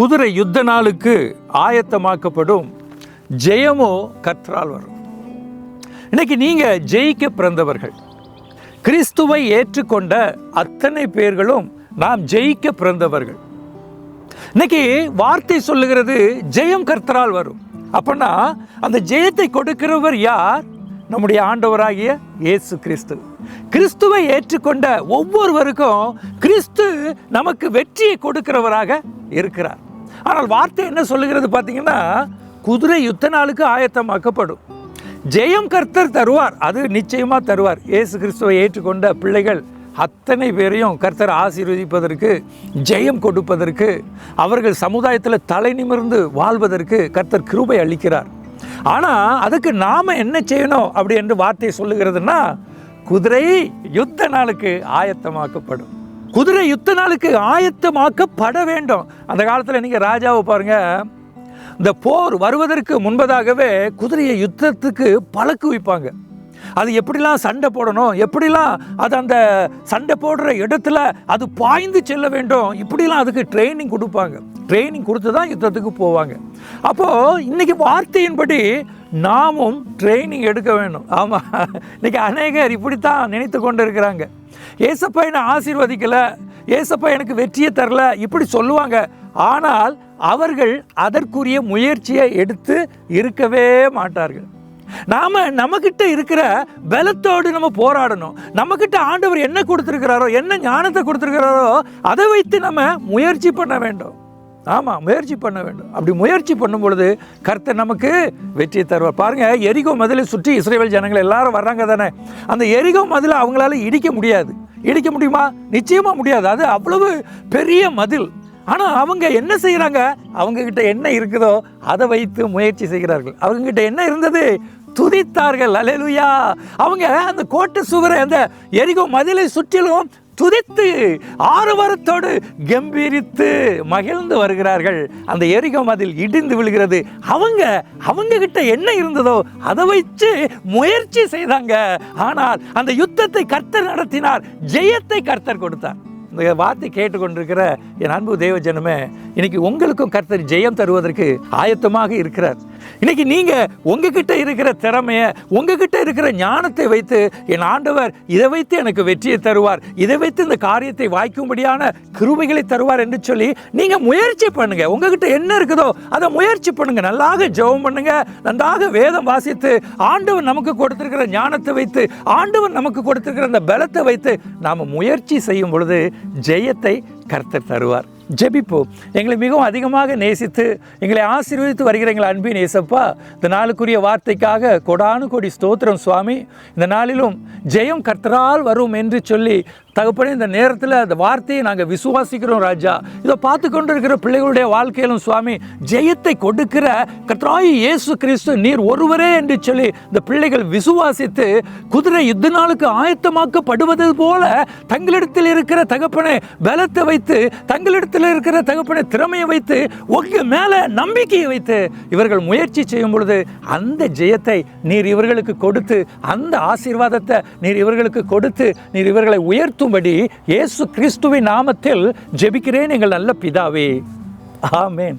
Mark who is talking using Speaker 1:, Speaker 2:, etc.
Speaker 1: குதிரை யுத்த நாளுக்கு ஆயத்தமாக்கப்படும் ஜெயமோ கற்றால் வரும். இன்னைக்கு நீங்க ஜெயிக்க பிறந்தவர்கள். கிறிஸ்துவை ஏற்றுக்கொண்ட அத்தனை பேர்களும் நாம் ஜெயிக்க பிறந்தவர்கள். இன்னைக்கு வார்த்தை சொல்லுகிறது ஜெயம் கர்த்தரால் வரும். அப்படின்னா அந்த ஜெயத்தை கொடுக்கிறவர் யார்? நம்முடைய ஆண்டவராகிய இயேசு கிறிஸ்து. கிறிஸ்துவை ஏற்றுக்கொண்ட ஒவ்வொருவருக்கும் கிறிஸ்து நமக்கு வெற்றியை கொடுக்கிறவராக இருக்கிறார். ஆனால் வார்த்தை என்ன சொல்லுகிறது பார்த்தீங்கன்னா குதிரை யுத்த நாளுக்கு ஆயத்தமாக்கப்படும். ஜெயம் கர்த்தர் தருவார். அது நிச்சயமாக தருவார். இயேசு கிறிஸ்துவை ஏற்றுக்கொண்ட பிள்ளைகள் அத்தனை பேரையும் கர்த்தர் ஆசீர்வதிப்பதற்கு ஜெயம் கொடுப்பதற்கு அவர்கள் சமுதாயத்தில் தலை நிமிர்ந்து வாழ்வதற்கு கர்த்தர் கிருபை அளிக்கிறார். ஆனால் அதுக்கு நாம் என்ன செய்யணும் அப்படி என்று வார்த்தை சொல்லுகிறதுனா குதிரை யுத்த நாளுக்கு ஆயத்தமாக்கப்படும். குதிரை யுத்த நாளுக்கு ஆயத்தமாக்கப்பட வேண்டும். அந்த காலத்தில் நீங்கள் ராஜாவை பாருங்கள் இந்த போர் வருவதற்கு முன்பதாகவே குதிரையை யுத்தத்துக்கு பழக்கு வைப்பாங்க. அது எப்படிலாம் சண்டை போடணும் எப்படிலாம் அது அந்த சண்டை போடுற இடத்துல அது பாய்ந்து செல்ல வேண்டும் இப்படிலாம் அதுக்கு ட்ரைனிங் கொடுப்பாங்க. ட்ரைனிங் கொடுத்து தான் யுத்தத்துக்கு போவாங்க. அப்போது இன்றைக்கி வார்த்தையின்படி நாமும் ட்ரைனிங் எடுக்க வேண்டும். ஆமாம் இன்றைக்கி அநேகர் இப்படித்தான் நினைத்து கொண்டு இருக்கிறாங்க ஏசப்பா என்னை ஆசீர்வதிக்கலை. ஏசப்பா எனக்கு வெற்றியை தரல. இப்படி சொல்லுவாங்க. ஆனால் அவர்கள் அதற்குரிய முயற்சியை எடுத்து இருக்கவே மாட்டார்கள். நாம நம்மக்கிட்ட இருக்கிற பலத்தோடு நம்ம போராடணும். நம்மக்கிட்ட ஆண்டவர் என்ன கொடுத்துருக்கிறாரோ என்ன ஞானத்தை கொடுத்துருக்கிறாரோ அதை வைத்து நம்ம முயற்சி பண்ண வேண்டும். ஆமாம் முயற்சி பண்ண வேண்டும். அப்படி முயற்சி பண்ணும் பொழுது கர்த்தர் நமக்கு வெற்றி தருவார். பாருங்கள் எரிகோ மதிலை சுற்றி இஸ்ரேல் ஜனங்கள் எல்லாரும் வர்றாங்க தானே? அந்த எரிகோ மதிலை அவங்களால இடிக்க முடியாது. இடிக்க முடியுமா? நிச்சயமாக முடியாது. அது அவ்வளவு பெரிய மதில். ஆனால் அவங்க என்ன செய்கிறாங்க அவங்கக்கிட்ட என்ன இருக்குதோ அதை வைத்து முயற்சி செய்கிறார்கள். அவங்கக்கிட்ட என்ன இருந்தது? துதித்தார்கள். அலையலுயா அவங்க அந்த கோட்டை சுவரை அந்த எரிகோ மதிலை சுற்றிலும் துதித்து ஆரவாரத்தோடு கம்பீரித்து மகிழ்ந்து வருகிறார்கள். அந்த எரிகோ மதில் இடிந்து விழுகிறது. அவங்க அவங்க கிட்ட என்ன இருந்ததோ அதை வச்சு முயற்சி செய்தாங்க. ஆனால் அந்த யுத்தத்தை கர்த்தர் நடத்தினார். ஜெயத்தை கர்த்தர் கொடுத்தார். இந்த வார்த்தை கேட்டுக்கொண்டிருக்கிற என் அன்பு தேவ ஜனமே இன்னைக்கு உங்களுக்கும் கர்த்தர் ஜெயம் தருவதற்கு ஆயத்தமாக இருக்கிறார். இன்னைக்கு நீங்க உங்ககிட்ட இருக்கிற திறமைய உங்ககிட்ட இருக்கிற ஞானத்தை வைத்து என் ஆண்டவர் இதை வைத்து எனக்கு வெற்றியை தருவார். இதை வைத்து இந்த காரியத்தை வாய்க்கும்படியான கிருபைகளை தருவார் என்று சொல்லி நீங்க முயற்சி பண்ணுங்க. உங்ககிட்ட என்ன இருக்குதோ அதை முயற்சி பண்ணுங்க. நல்லாக ஜெபம் பண்ணுங்க. நன்றாக வேதம் வாசித்து ஆண்டவர் நமக்கு கொடுத்திருக்கிற ஞானத்தை வைத்து ஆண்டவர் நமக்கு கொடுத்திருக்கிற அந்த பலத்தை வைத்து நாம் முயற்சி செய்யும் பொழுது ஜெயத்தை கர்த்தர் தருவார். ஜெபிப்போம் எங்களை மிகவும் அதிகமாக நேசித்து எங்களை ஆசீர்வதித்து வருகிற எங்கள் அன்பின் நேசப்பா இந்த நாளுக்குரிய வார்த்தைக்காக கொடானு கொடி ஸ்தோத்திரம் சுவாமி. இந்த நாளிலும் ஜெயம் கர்த்தரால் வரும் என்று சொல்லி தகப்பனே இந்த நேரத்தில் அந்த வார்த்தையை நாங்கள் விசுவாசிக்கிறோம் ராஜா. இதை பார்த்து கொண்டு இருக்கிற பிள்ளைகளுடைய வாழ்க்கையிலும் சுவாமி ஜெயத்தை கொடுக்கிற கர்த்தராயி இயேசு கிறிஸ்து நீர் ஒருவரே என்று சொல்லி இந்த பிள்ளைகள் விசுவாசித்து குதிரை யுத்த நாளுக்கு ஆயத்தமாக்கப்படுவது போல தங்களிடத்தில் இருக்கிற தகப்பனை பலத்தை வைத்து தங்களிடத்தில் இருக்கிற தகப்பனை திறமையை வைத்து உங்க மேல நம்பிக்கையை வைத்து இவர்கள் முயற்சி செய்யும் பொழுது அந்த ஜெயத்தை நீர் இவர்களுக்கு கொடுத்து அந்த ஆசீர்வாதத்தை நீர் இவர்களுக்கு கொடுத்து நீர் இவர்களை கொடுக்கும்படி இயேசு கிறிஸ்துவின் நாமத்தில் ஜெபிக்கிறேன் எங்கள் நல்ல பிதாவே. ஆமேன்.